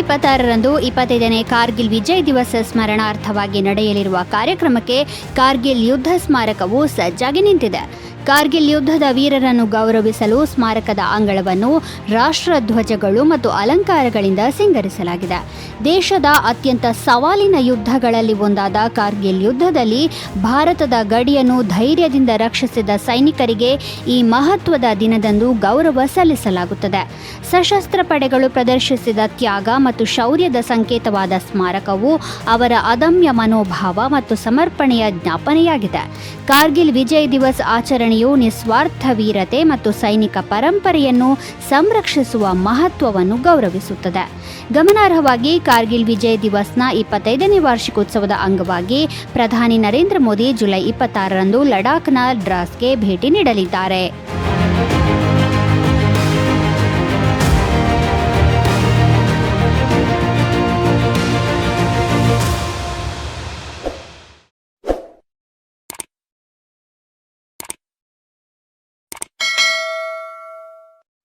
ಇಪ್ಪತ್ತಾರರಂದು ಇಪ್ಪತ್ತೈದನೇ ಕಾರ್ಗಿಲ್ ವಿಜಯ್ ದಿವಸ ಸ್ಮರಣಾರ್ಥವಾಗಿ ನಡೆಯಲಿರುವ ಕಾರ್ಯಕ್ರಮಕ್ಕೆ ಕಾರ್ಗಿಲ್ ಯುದ್ಧ ಸ್ಮಾರಕವು ಸಜ್ಜಾಗಿ ನಿಂತಿದೆ. ಕಾರ್ಗಿಲ್ ಯುದ್ಧದ ವೀರರನ್ನು ಗೌರವಿಸಲು ಸ್ಮಾರಕದ ಅಂಗಳವನ್ನು ರಾಷ್ಟ್ರಧ್ವಜಗಳು ಮತ್ತು ಅಲಂಕಾರಗಳಿಂದ ಸಿಂಗರಿಸಲಾಗಿದೆ. ದೇಶದ ಅತ್ಯಂತ ಸವಾಲಿನ ಯುದ್ಧಗಳಲ್ಲಿ ಒಂದಾದ ಕಾರ್ಗಿಲ್ ಯುದ್ಧದಲ್ಲಿ ಭಾರತದ ಗಡಿಯನ್ನು ಧೈರ್ಯದಿಂದ ರಕ್ಷಿಸಿದ ಸೈನಿಕರಿಗೆ ಈ ಮಹತ್ವದ ದಿನದಂದು ಗೌರವ ಸಲ್ಲಿಸಲಾಗುತ್ತದೆ. ಸಶಸ್ತ್ರ ಪಡೆಗಳು ಪ್ರದರ್ಶಿಸಿದ ತ್ಯಾಗ ಮತ್ತು ಶೌರ್ಯದ ಸಂಕೇತವಾದ ಸ್ಮಾರಕವು ಅವರ ಅದಮ್ಯ ಮನೋಭಾವ ಮತ್ತು ಸಮರ್ಪಣೆಯ ಜ್ಞಾಪನೆಯಾಗಿದೆ. ಕಾರ್ಗಿಲ್ ವಿಜಯ್ ದಿವಸ್ ಆಚರಣೆಯು ನಿಸ್ವಾರ್ಥ ವೀರತೆ ಮತ್ತು ಸೈನಿಕ ಪರಂಪರೆಯನ್ನು ಸಂರಕ್ಷಿಸುವ ಮಹತ್ವವನ್ನು ಗೌರವಿಸುತ್ತದೆ. ಗಮನಾರ್ಹವಾಗಿ ಕಾರ್ಗಿಲ್ ವಿಜಯ್ ದಿವಸ್ನ ಇಪ್ಪತ್ತೈದನೇ ವಾರ್ಷಿಕೋತ್ಸವದ ಅಂಗವಾಗಿ ಪ್ರಧಾನಿ ನರೇಂದ್ರ ಮೋದಿ ಜುಲೈ ಇಪ್ಪತ್ತಾರರಂದು ಲಡಾಖ್ನ ಡ್ರಾಸ್ಗೆ ಭೇಟಿ ನೀಡಲಿದ್ದಾರೆ.